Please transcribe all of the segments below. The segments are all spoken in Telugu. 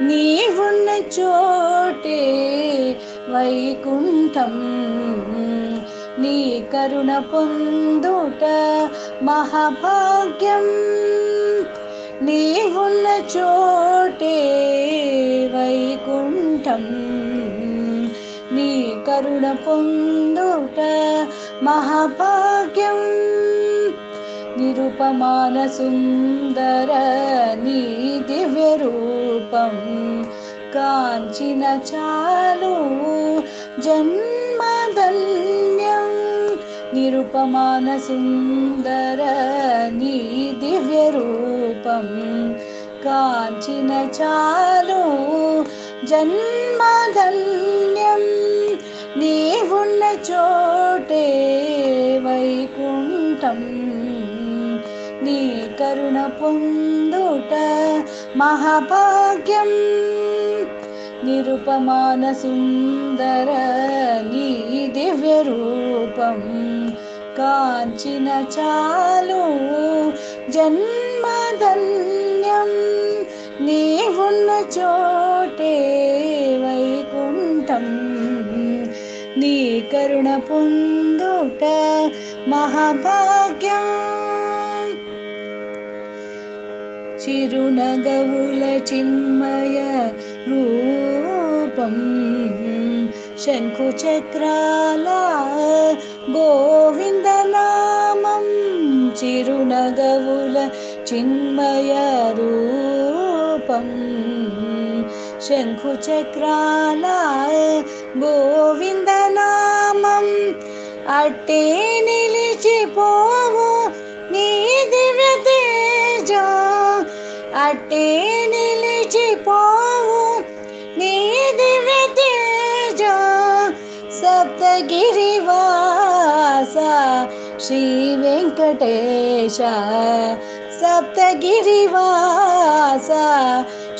నీవున్న చోటే వైకుంఠం. నీ కరుణ పొందుట మహాభాగ్యం. నీవున్న చోటే వైకుంఠం. నీ కరుణ పొందుట మహాభాగ్యం. निरुपमान काञ्चिनचालु जन्मधन्यं काञ्चन काञ्चिनचालु जन्मधन्यं निरुपमान चोटे కరుణ పొందుట మహాభాగ్యం. నిరుపమాన సుందర నీ దివ్య రూపం. కాంచిన చాలు జన్మధన్యం. నీవున్న చోటే వైకుంఠం. నీ కరుణ పొందుట మహాభాగ్యం. చిరునగవుల చిన్మయ రూపం. శంకు చక్రాల గోవిందనామం చిరునగవుల చిన్మయ రూపం. శంకు చక్రాల గోవిందనామం అట్టే నిలిచిపోవు సప్తగిరివాస శ్రీ వెంకటేశ సప్తగిరివాస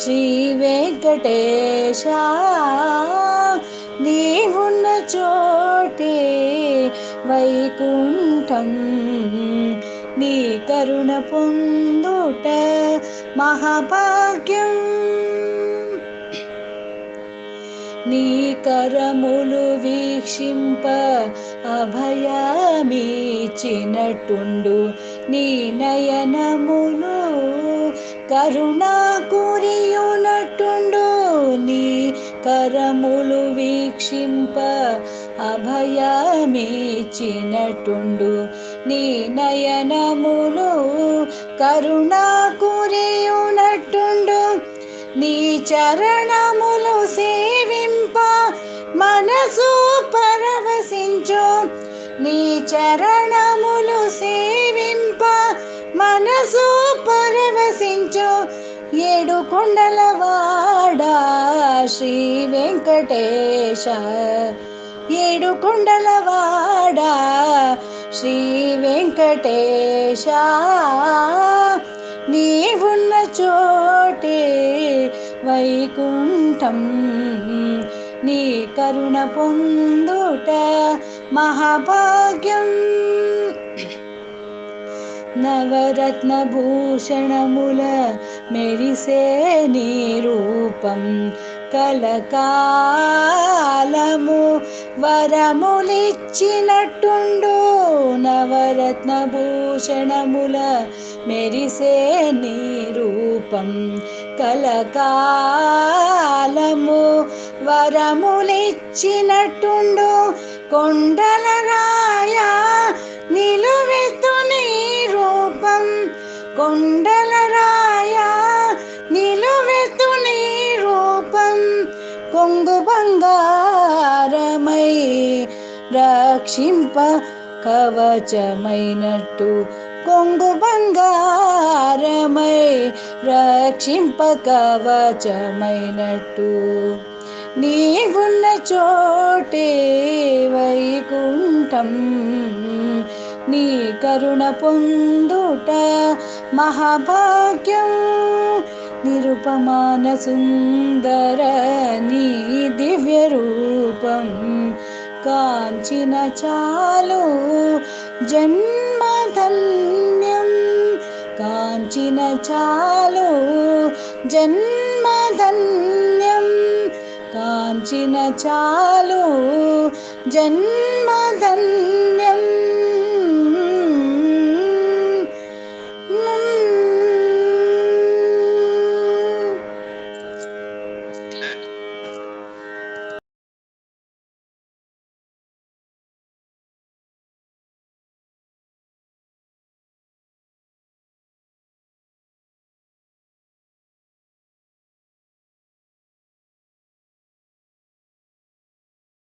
శ్రీ వెంకటేశ నీవున్న చోటే వైకుంఠం నీ కరుణ పొందుట మహాభాగ్యం నీ కరములు వీక్షింప అభయమీచినట్టుండు నీ నయనములు కరుణా కురియునట్టుండు నీ కరములు వీక్షింప అభయమీచినట్టుండు నీ నయనములు కరుణా కురియునట్టుండు నీ చరణములు సే పరవశించు నీ చరణములు సేవింప మనసు పరవశించు. ఏడు కొండల శ్రీ వెంకటేశ. ఏడు కొండల శ్రీ వెంకటేశ. నీవున్న చోటే వైకుంఠం నీ కరుణ పొందుట మహాభాగ్యం. నవరత్న భూషణముల మెరిసే నీ రూపం. కలకాలము వరములిచ్చినట్టుండు. నవరత్న భూషణముల మెరిసే నీ రూపం. కలకాలము వరములిచ్చినట్టుండు. కొండల రాయ నిలువెత్తు నీ రూపం. కొండల రాయ నిలువెత్తు నీ రూపం. కొంగు బంగారమై రక్షింప కవచమైనట్టు కొంగు బంగారమై రక్షింప కవచమైనట్టు నీవున్న చోటే వైకుంఠం. నీ కరుణ పొందుట మహాభాగ్యం. నిరుపమాన సుందర నీ దివ్య రూపం. కాంచిన చాలు జన్మ కొలిచిన చాలు జన్మధన్యం. కాంచిన చాలు జన్మధన్యం.